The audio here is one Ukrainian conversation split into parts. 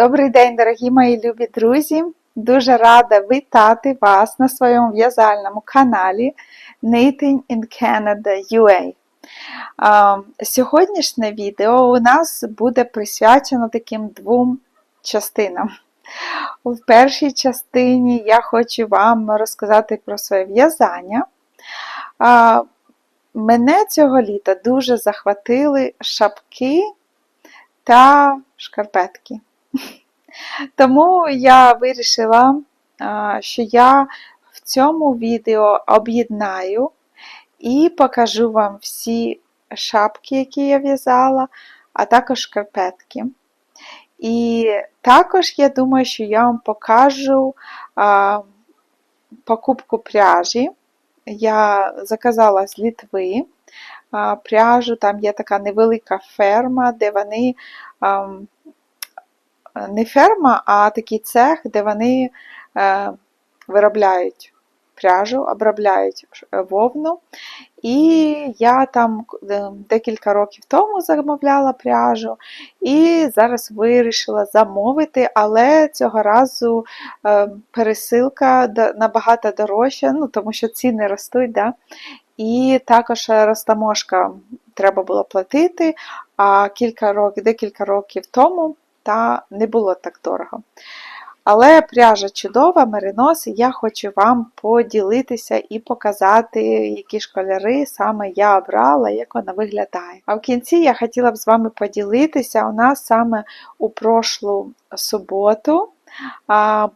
Добрий день, дорогі мої любі друзі! Дуже рада вітати вас на своєму в'язальному каналі Knitting in Canada UA. Сьогоднішнє відео у нас буде присвячено таким двом частинам. В першій частині я хочу вам розказати про своє в'язання. Мене цього літа дуже захватили шапки та шкарпетки. Тому я вирішила, що я в цьому відео об'єднаю і покажу вам всі шапки, які я в'язала, а також шкарпетки. І також я думаю, що я вам покажу покупку пряжі. Я заказала з Літви пряжу, там є така невелика ферма, де вони не ферма, а такий цех, де вони е, виробляють пряжу, обробляють вовну. І я там е, декілька років тому замовляла пряжу, і зараз вирішила замовити, але цього разу е, пересилка набагато дорожча, ну, тому що ціни ростуть. Да? І також розтаможка треба було платити. А кілька років, декілька років тому та не було так дорого. Але пряжа чудова, меринос, і я хочу вам поділитися і показати, які ж кольори саме я обрала, як вона виглядає. А в кінці я хотіла б з вами поділитися, у нас саме у прошлу суботу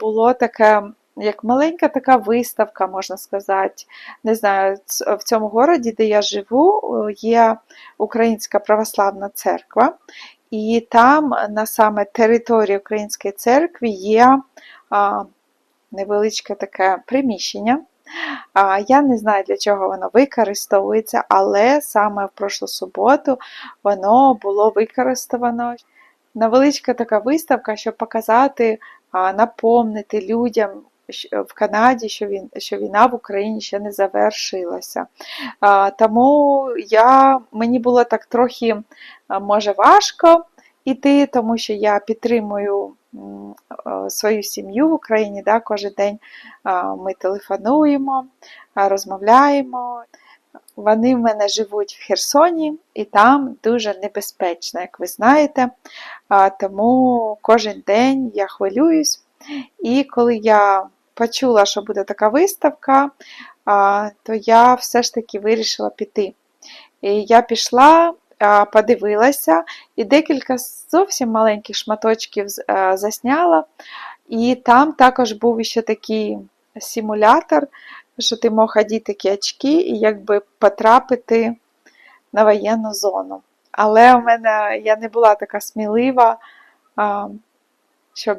було таке. Як маленька така виставка, можна сказати. Не знаю, в цьому городі, де я живу, є Українська православна церква, і там на саме території Української церкви є невеличке таке приміщення. Я не знаю, для чого воно використовується, але саме в прошлу суботу воно було використано. Невеличка така виставка, щоб показати, а, напомнити людям. В Канаді, що він, що війна в Україні ще не завершилася. Тому я, мені було так трохи, може, важко іти, тому що я підтримую свою сім'ю в Україні. Да, Кожен день ми телефонуємо, розмовляємо. Вони в мене живуть в Херсоні, і там дуже небезпечно, як ви знаєте. Тому кожен день я хвилююсь. І коли я почула, що буде така виставка, то я все ж таки вирішила піти. І я пішла, подивилася і декілька зовсім маленьких шматочків засняла. І там також був ще такий симулятор, що ти мог одіти такі очки і якби потрапити на воєнну зону. Але у мене я не була така смілива, щоб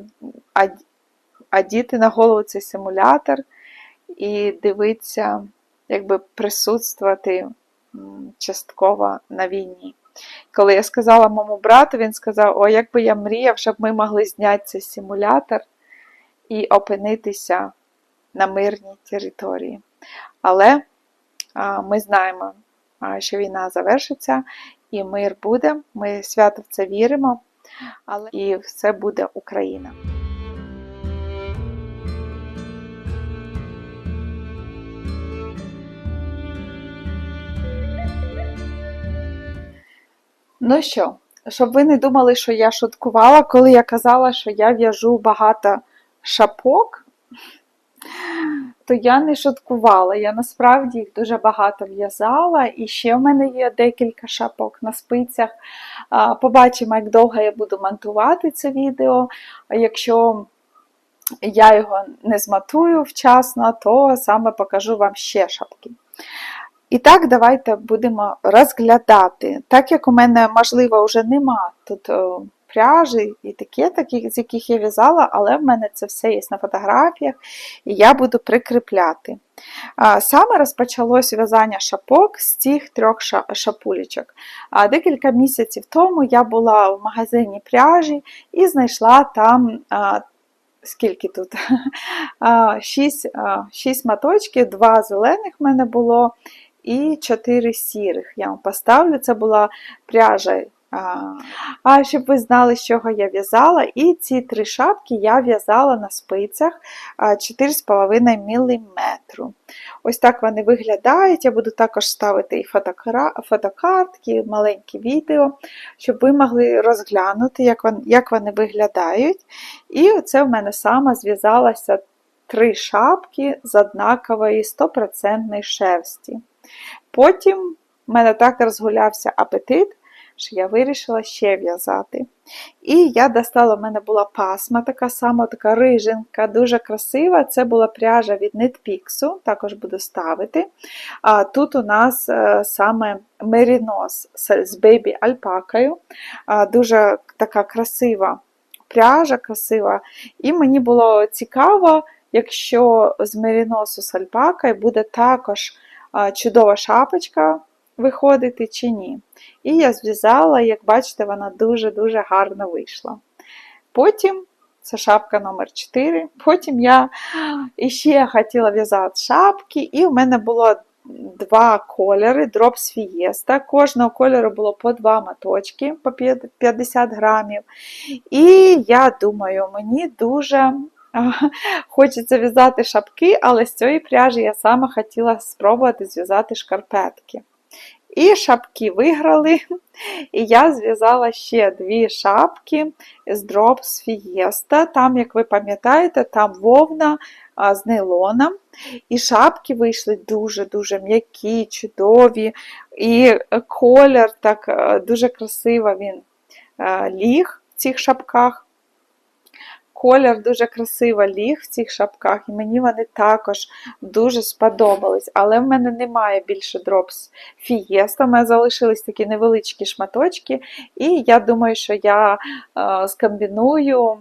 одіти на голову цей симулятор і дивитися, якби присутствувати частково на війні. Коли я сказала моєму брату, він сказав: О, як би я мріяв, щоб ми могли зняти цей симулятор і опинитися на мирній території. Але а, ми знаємо, а, що війна завершиться, і мир буде. Ми свято в це віримо, але і все буде Україна. Ну що, щоб ви не думали, що я шуткувала, коли я казала, що я в'яжу багато шапок, то я не шуткувала. Я насправді їх дуже багато в'язала, і ще в мене є декілька шапок на спицях. Побачимо, як довго я буду монтувати це відео. Якщо я його не зматую вчасно, то саме покажу вам ще шапки. І так, давайте будемо розглядати. Так як у мене, можливо, вже нема тут о, пряжі і етикеток, з яких я в'язала, але в мене це все є на фотографіях, і я буду прикріпляти. Саме розпочалось в'язання шапок з цих трьох шапулечок. Декілька місяців тому я була в магазині пряжі і знайшла там. Скільки тут? Шість, шість маточків, два зелених в мене було і 4 сірих. Я вам поставлю. Це була пряжа А, щоб ви знали, з чого я в'язала, і ці три шапки я в'язала на спицях 4,5 мм. Ось так вони виглядають. Я буду також ставити і фотокартки, маленькі відео, щоб ви могли розглянути, як вони, виглядають. І оце в мене саме зв'язалося три шапки з однакової 100% шерсті. Потім в мене так розгулявся апетит, що я вирішила ще в'язати. І я достала, в мене була пасма, така сама, така риженька, дуже красива. Це була пряжа від Knitpix, також буду ставити. А Тут у нас е, саме мерінос з бейбі альпакою. Дуже така красива пряжа, красива. І мені було цікаво, якщо з меріносу з альпакою буде також чудова шапочка виходити чи ні. І я зв'язала, як бачите, вона дуже-дуже гарно вийшла. Потім це шапка номер 4 Потім я ще хотіла в'язати шапки, і в мене було два кольори, Drops Fiesta. Кожного кольору було по два моточки по 50 грамів. І я думаю, мені дуже хочеться в'язати шапки, але з цієї пряжі я саме хотіла спробувати зв'язати шкарпетки. І шапки виграли. І я зв'язала ще дві шапки з Drops Fiesta. Там, як ви пам'ятаєте, там вовна з нейлоном. І шапки вийшли дуже-дуже м'які, чудові. І колір так е, дуже красиво він е, ліг в цих шапках. Колір дуже красиво ліг в цих шапках, і мені вони також дуже сподобались. Але в мене немає більше дропс фієста. У мене залишились такі невеличкі шматочки, і я думаю, що я е, скомбіную.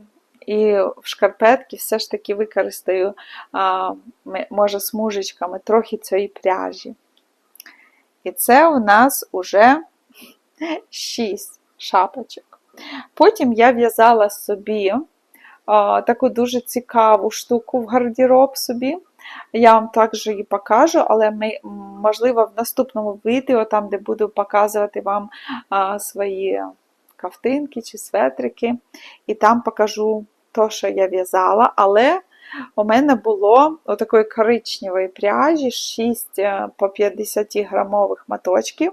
І в шкарпетки все ж таки використаю, може, смужечками трохи цієї пряжі. І це у нас уже 6 шапочок. Потім я в'язала собі таку дуже цікаву штуку в гардероб собі. Я вам також її покажу, але ми, можливо, в наступному відео, там, де буду показувати вам а, свої ковтинки чи светрики, і там покажу те, що я в'язала. Але у мене було такої коричневої пряжі 6 е, по 50 грамових моточків.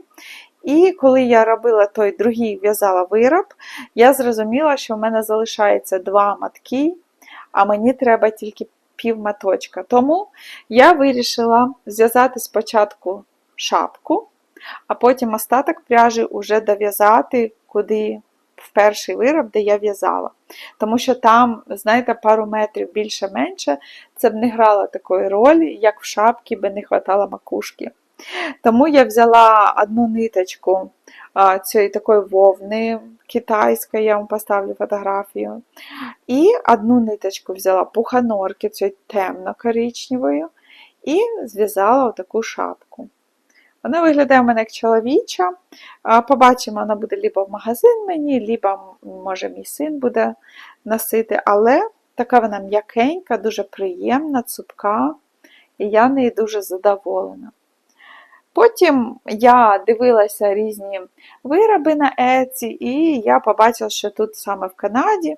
І коли я робила той другий в'язала вироб, я зрозуміла, що в мене залишається два матки, а мені треба тільки пів маточка. Тому я вирішила зв'язати спочатку шапку, а потім остаток пряжі вже дов'язати куди в перший вироб, де я в'язала. Тому що там, знаєте, пару метрів більше-менше, це б не грало такої ролі, як в шапці би не хватало макушки. Тому я взяла одну ниточку цієї такої вовни китайської, я вам поставлю фотографію. І одну ниточку взяла пуханорки цієї темно-коричневої, і зв'язала таку шапку. Вона виглядає в мене як чоловіча. Побачимо, вона буде либо в магазин мені, либо, може, мій син буде носити, але така вона м'якенька, дуже приємна, цупка, і я нею дуже задоволена. Потім я дивилася різні вироби на Еці, і я побачила, що тут саме в Канаді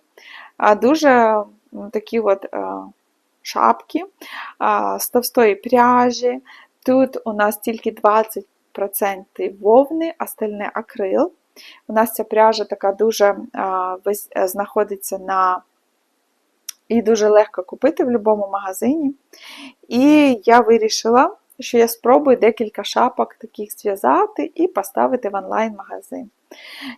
дуже такі от шапки з товстої пряжі. Тут у нас тільки 20% вовни, остальне акрил. У нас ця пряжа така дуже знаходиться на і дуже легко купити в будь-якому магазині. І я вирішила що я спробую декілька шапок таких зв'язати і поставити в онлайн-магазин.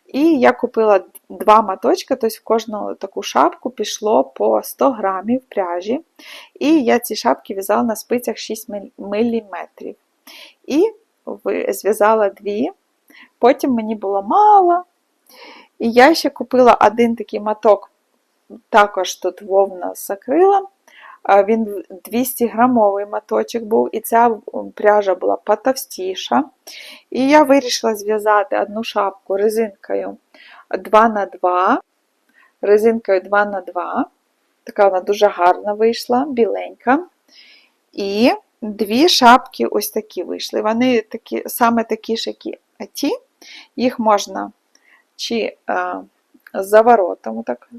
І я купила два моточки, тобто в кожну таку шапку пішло по 100 грамів пряжі. І я ці шапки в'язала на спицях 6 мм. І зв'язала дві, потім мені було мало. І я ще купила один такий моток, також тут вовна з акрилом. Він 200 грамовий моточок був, і ця пряжа була потовстіша. І я вирішила зв'язати одну шапку резинкою 2х2, резинкою 2х2. Така вона дуже гарна вийшла, біленька. І дві шапки ось такі вийшли. Вони такі, саме такі ж, як і ті. Їх можна чи е, з заворотом так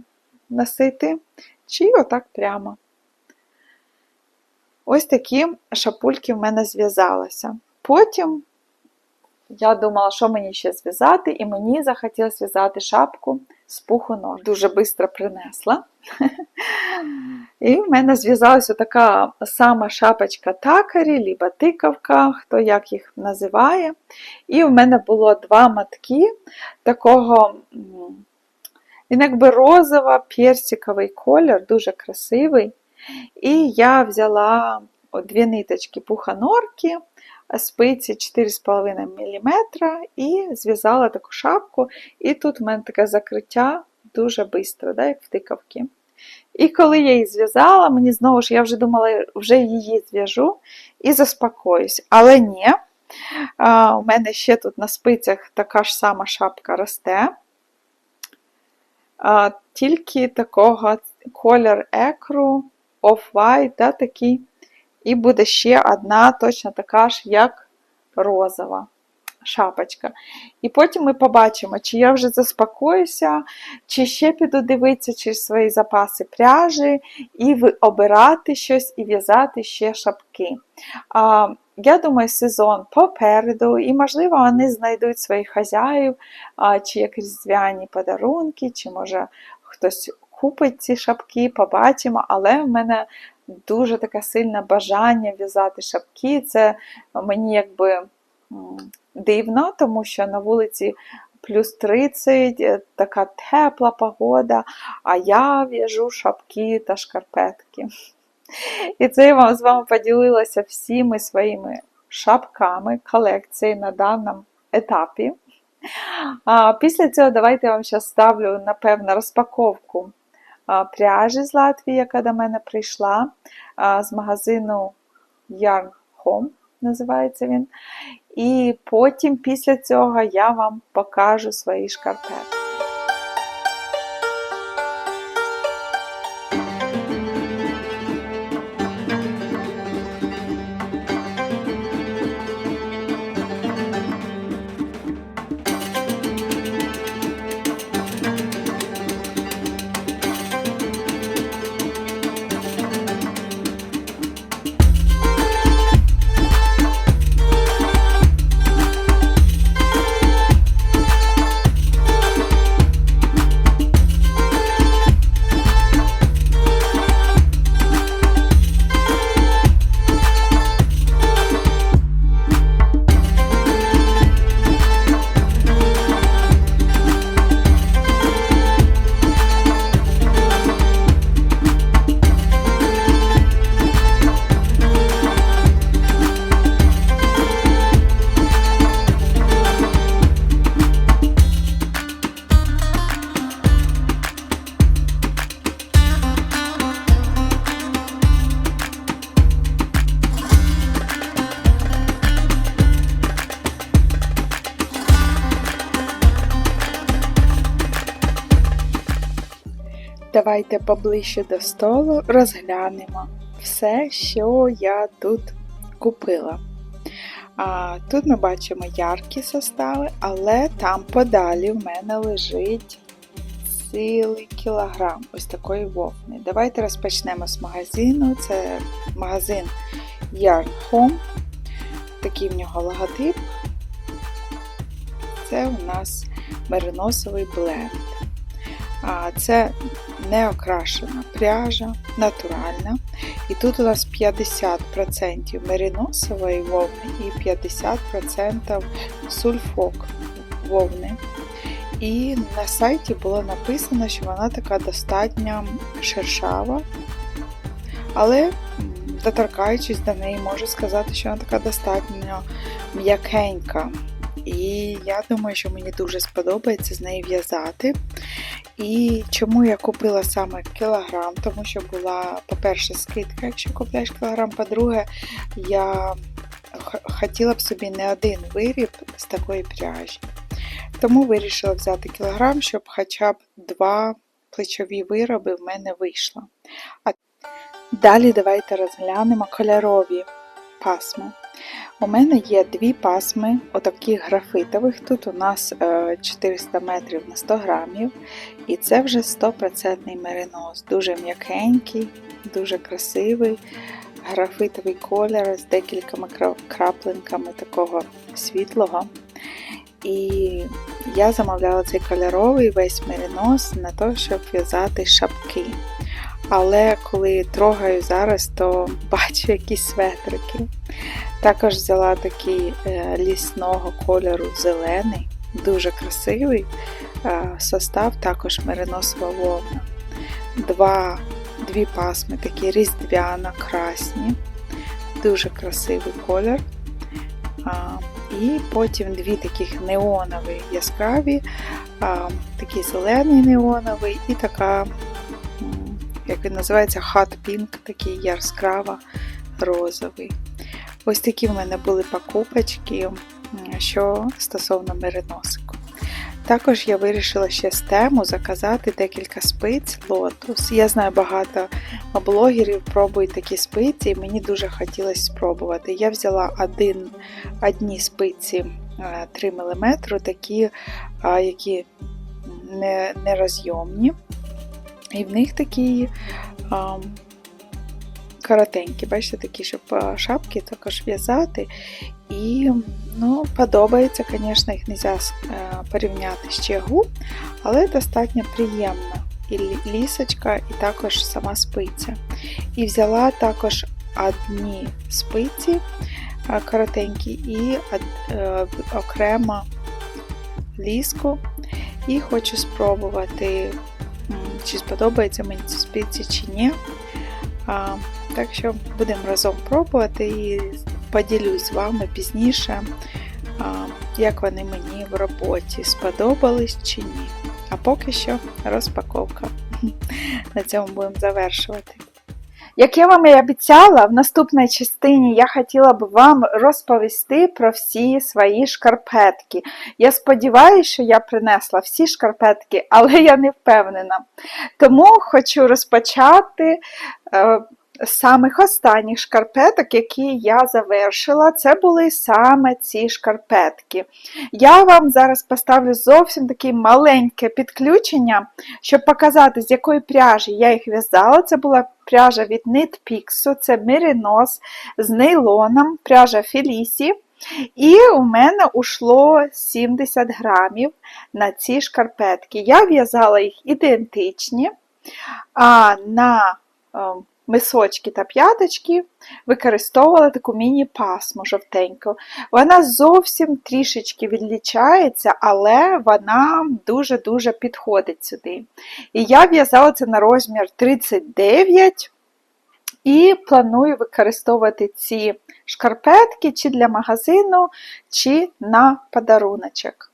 носити, чи отак прямо. Ось такі шапульки в мене зв'язалися. Потім я думала, що мені ще зв'язати, і мені захотілося зв'язати шапку з пуху нож. Дуже швидко принесла. І в мене зв'язалася така сама шапочка такарі, либо тиковка, хто як їх називає. І в мене було два матки такого, він якби розово персиковий колір, дуже красивий. І я взяла дві ниточки пуханорки, спиці 4,5 мм і зв'язала таку шапку. І тут в мене таке закриття дуже швидко, да, як тикавки. І коли я її зв'язала, мені знову ж я вже думала, вже її зв'яжу і заспокоюсь. Але ні, у мене ще тут на спицях така ж сама шапка росте. Тільки такого колір екру, off-white, да, такий. І буде ще одна, точно така ж, як розова шапочка. І потім ми побачимо, чи я вже заспокоюся, чи ще піду дивитися через свої запаси пряжі, і обирати щось, і в'язати ще шапки. А, Я думаю, сезон попереду, і, можливо, вони знайдуть своїх хазяїв, а, чи як різдвяні подарунки, чи може хтось купить ці шапки, побачимо, але в мене дуже таке сильне бажання в'язати шапки. Це мені якби дивно, тому що на вулиці плюс 30, е, така тепла погода, а я в'яжу шапки та шкарпетки. І це я з вами поділилася всіми своїми шапками колекції на даному етапі. А Після цього давайте я вам зараз ставлю, напевно, розпаковку пряжі з Латвії, яка до мене прийшла з магазину Yarn Home, називається він. І потім після цього я вам покажу свої шкарпетки. Давайте поближче до столу розглянемо все, що я тут купила. А, Тут ми бачимо яркі состави, але там подалі в мене лежить цілий кілограм ось такої вовни. Давайте розпочнемо з магазину. Це магазин Yarn Home. Такий в нього логотип. Це у нас мериносовий бленд. Це не окрашена пряжа, натуральна. І тут у нас 50% мериносової вовни і 50% сульфок вовни. І на сайті було написано, що вона така достатньо шершава, але, доторкаючись до неї, можу сказати, що вона така достатньо м'якенька. І я думаю, що мені дуже сподобається з неї в'язати. І чому я купила саме кілограм? Тому що була, по-перше, скидка, якщо купляєш кілограм, по-друге, я хотіла б собі не один виріб з такої пряжі. Тому вирішила взяти кілограм, щоб хоча б два плечові вироби в мене вийшло. А Далі давайте розглянемо кольорові пасма. У мене є дві пасми, отаких графитових. Тут у нас е, 400 метрів на 100 грамів. І це вже 100% меринос. Дуже м'якенький, дуже красивий, графитовий колір з декількома кра- краплинками такого світлого. І я замовляла цей кольоровий весь меринос на те, щоб в'язати шапки. Але коли трогаю зараз, то бачу якісь светрики. Також взяла такий е, лісного кольору зелений, дуже красивий. Состав також мериносова вовна. Два, дві пасми такі різдвяно-красні, дуже красивий колір. І потім дві таких неонові яскраві, а, такий зелений неоновий і така, як він називається, hot pink, такий яскраво розовий. Ось такі в мене були покупочки, що стосовно мериносику. Також я вирішила ще з тему заказати декілька спиць лотус. Я знаю багато блогерів пробують такі спиці, і мені дуже хотілося спробувати. Я взяла один, одні спиці е, 3 мм, такі, які не, нерозйомні. І в них такі а, коротенькі, бачите, такі, щоб шапки також в'язати. І ну, подобається, звісно, їх не можна порівняти з чагу, але достатньо приємна і лісочка, і також сама спиця. І взяла також одні спиці коротенькі і е, окремо ліску. І хочу спробувати, чи сподобається мені ця спиці чи ні. А, так що будемо разом пробувати і поділюсь з вами пізніше, а, як вони мені в роботі сподобались чи ні. А поки що розпаковка. На цьому будемо завершувати. Як я вам і обіцяла, в наступній частині я хотіла б вам розповісти про всі свої шкарпетки. Я сподіваюся, що я принесла всі шкарпетки, але я не впевнена. Тому хочу розпочати е, самих останніх шкарпеток, які я завершила. Це були саме ці шкарпетки. Я вам зараз поставлю зовсім таке маленьке підключення, щоб показати, з якої пряжі я їх в'язала. Це була пряжа від Knit Pixo, це меринос з нейлоном, пряжа Фелісі. І у мене ушло 70 грамів на ці шкарпетки. Я в'язала їх ідентичні, а на е, мисочки та п'яточки використовувала таку міні-пасму жовтеньку. Вона зовсім трішечки відлічається, але вона дуже-дуже підходить сюди. І я в'язала це на розмір 39 і планую використовувати ці шкарпетки чи для магазину, чи на подаруночок.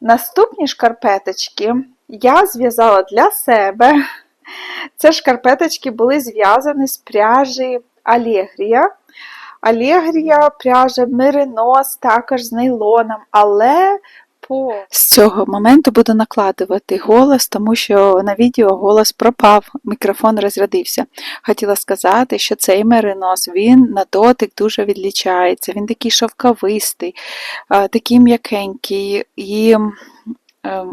Наступні шкарпеточки я зв'язала для себе. Це шкарпеточки були зв'язані з пряжі Алегрія. Алегрія, пряжа Меринос, також з нейлоном, але по... з цього моменту буду накладувати голос, тому що на відео голос пропав, мікрофон розрядився. Хотіла сказати, що цей меринос він на дотик дуже відлічається. Він такий шовковистий, такий м'якенький. І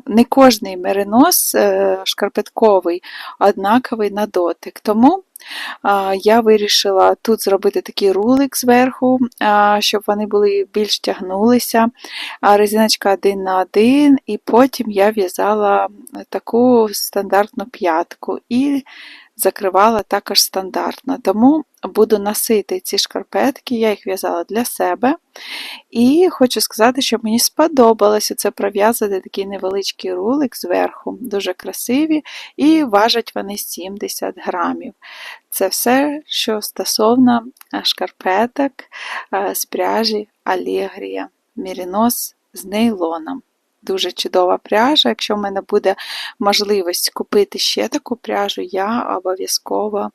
не кожний меринос е, шкарпетковий однаковий на дотик. Тому я вирішила тут зробити такий рулик зверху, щоб вони були більш тягнулися. А резиночка один на один, і потім я в'язала таку стандартну п'ятку і закривала також стандартно. Тому буду носити ці шкарпетки, я їх в'язала для себе. І хочу сказати, що мені сподобалося це пров'язати такий невеличкий рулик зверху, дуже красиві, і важать вони 70 грамів. Це все, що стосовно е, шкарпеток е, з пряжі Allegria Merino з нейлоном. Дуже чудова пряжа. Якщо в мене буде можливість купити ще таку пряжу, я обов'язково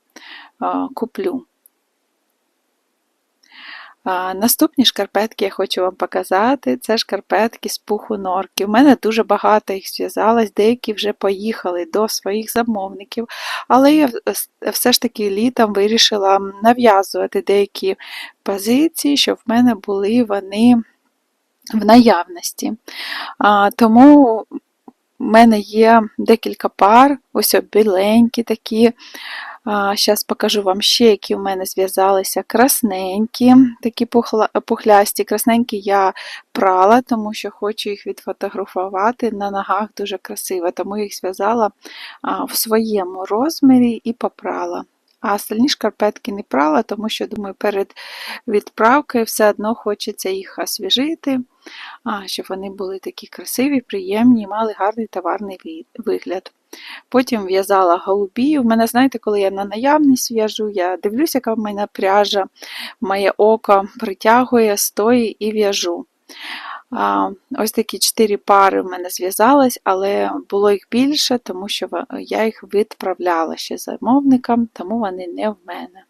куплю. Наступні шкарпетки я хочу вам показати. Це шкарпетки з пуху норки. У мене дуже багато їх зв'язалось, деякі вже поїхали до своїх замовників, але я все ж таки літом вирішила нав'язувати деякі позиції, щоб в мене були вони в наявності. А, Тому в мене є декілька пар, ось біленькі такі. Зараз покажу вам ще, які в мене зв'язалися красненькі, такі пухлясті. Красненькі я прала, тому що хочу їх відфотографувати. На ногах дуже красиво, тому їх зв'язала в своєму розмірі і попрала. А остальні шкарпетки не прала, тому що, думаю, перед відправкою все одно хочеться їх освіжити, щоб вони були такі красиві, приємні мали гарний товарний вигляд. Потім в'язала голубі. У мене, знаєте, коли я на наявність в'яжу, я дивлюся, яка в мене пряжа, моє око притягує, стою і в'яжу. Ось такі чотири пари в мене зв'язалось, але було їх більше, тому що я їх відправляла ще замовникам, тому вони не в мене.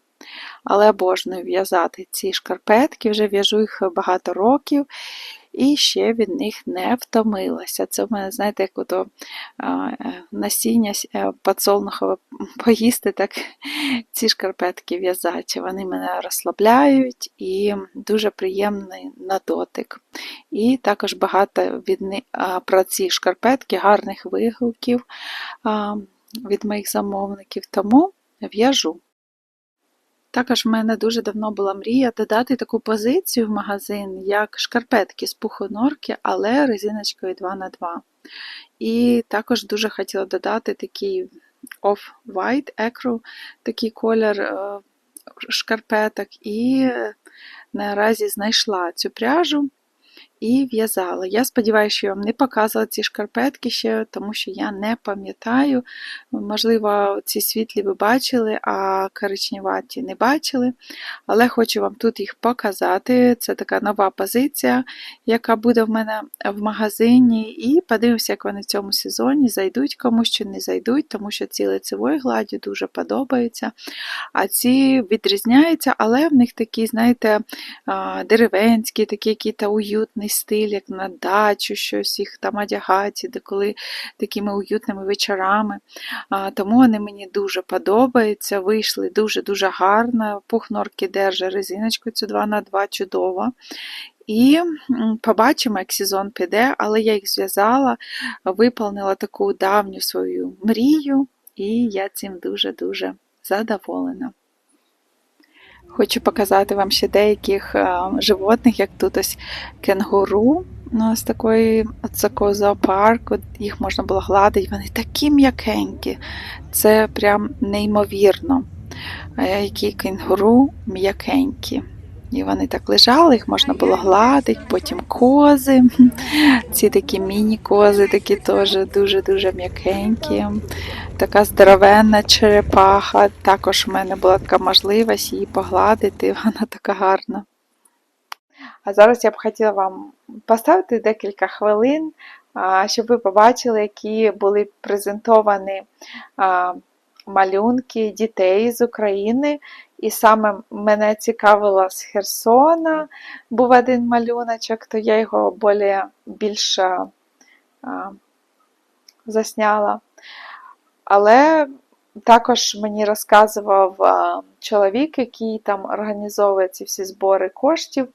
Але обожнюю в'язати ці шкарпетки, вже в'яжу їх багато років і ще від них не втомилася. Це в мене, знаєте, як ото насіння е, подсолнухове поїсти, так ці шкарпетки в'язати. Вони мене розслабляють і дуже приємний на дотик. І також багато від них, про ці шкарпетки, гарних вигуків від моїх замовників, тому в'яжу. Також в мене дуже давно була мрія додати таку позицію в магазин, як шкарпетки з пухонорки, але резиночкою 2х2. І також дуже хотіла додати такий off-white екру, такий колір е, шкарпеток, і наразі знайшла цю пряжу і в'язала. Я сподіваюся, що я вам не показувала ці шкарпетки ще, тому що я не пам'ятаю. Можливо, ці світлі ви бачили, а коричневаті не бачили. Але хочу вам тут їх показати. Це така нова позиція, яка буде в мене в магазині. І подивимося, як вони в цьому сезоні зайдуть комусь чи не зайдуть, тому що ці лицевої гладі дуже подобаються. А ці відрізняються, але в них такі, знаєте, деревенські, такі якісь уютні гарний стиль, як на дачу, щось їх там одягати, деколи такими уютними вечорами. А, Тому вони мені дуже подобаються. Вийшли дуже-дуже гарно. Пух норки держить резиночку цю 2х2 чудово. І побачимо, як сезон піде, але я їх зв'язала, виповнила таку давню свою мрію, і я цим дуже-дуже задоволена. Хочу показати вам ще деяких е, животних, як тут ось кенгуру. Ну, з такої такого зоопарку, їх можна було гладити, вони такі м'якенькі. Це прям неймовірно. Які кенгуру м'якенькі. І вони так лежали, їх можна було гладити, потім кози. Ці такі міні-кози, такі теж дуже-дуже м'якенькі. Така здоровенна черепаха. Також в мене була така можливість її погладити, вона така гарна. А зараз я б хотіла вам поставити декілька хвилин, щоб ви побачили, які були презентовані малюнки дітей з України. І саме мене цікавило з Херсона, був один малюночок, то я його більше, більше а, засняла. Але також мені розказував чоловік, який там організовує ці всі збори коштів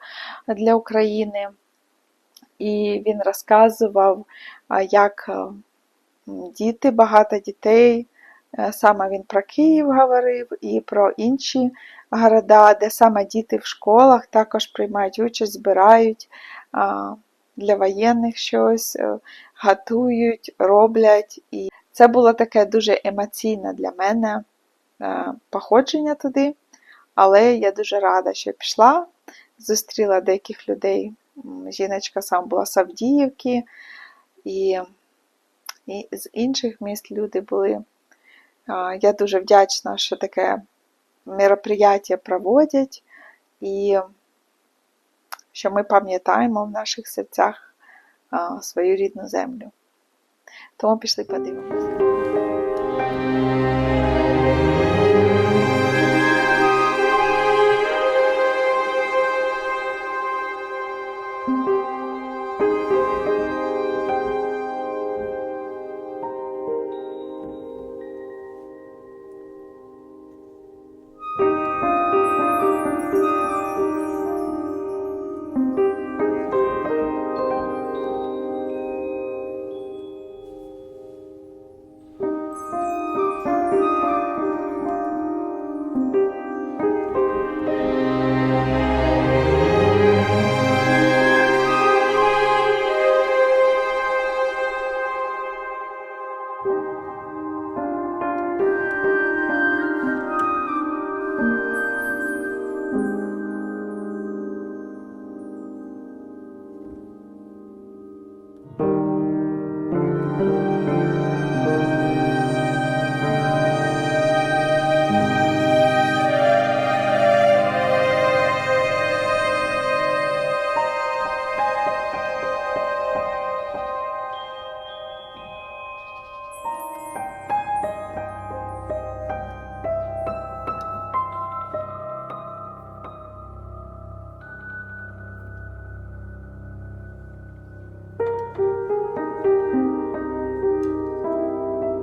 для України. І він розказував, як діти, багато дітей саме він про Київ говорив і про інші города, де саме діти в школах також приймають участь, збирають для воєнних щось, е, готують, роблять. І це було таке дуже емоційне для мене е, походження туди. Але я дуже рада, що пішла, зустріла деяких людей. Жіночка сам була з Авдіївки, і, і з інших міст люди були. Я дуже вдячна, що таке мероприятие проводять і що ми пам'ятаємо в наших серцях свою рідну землю. Тому пішли подивимося.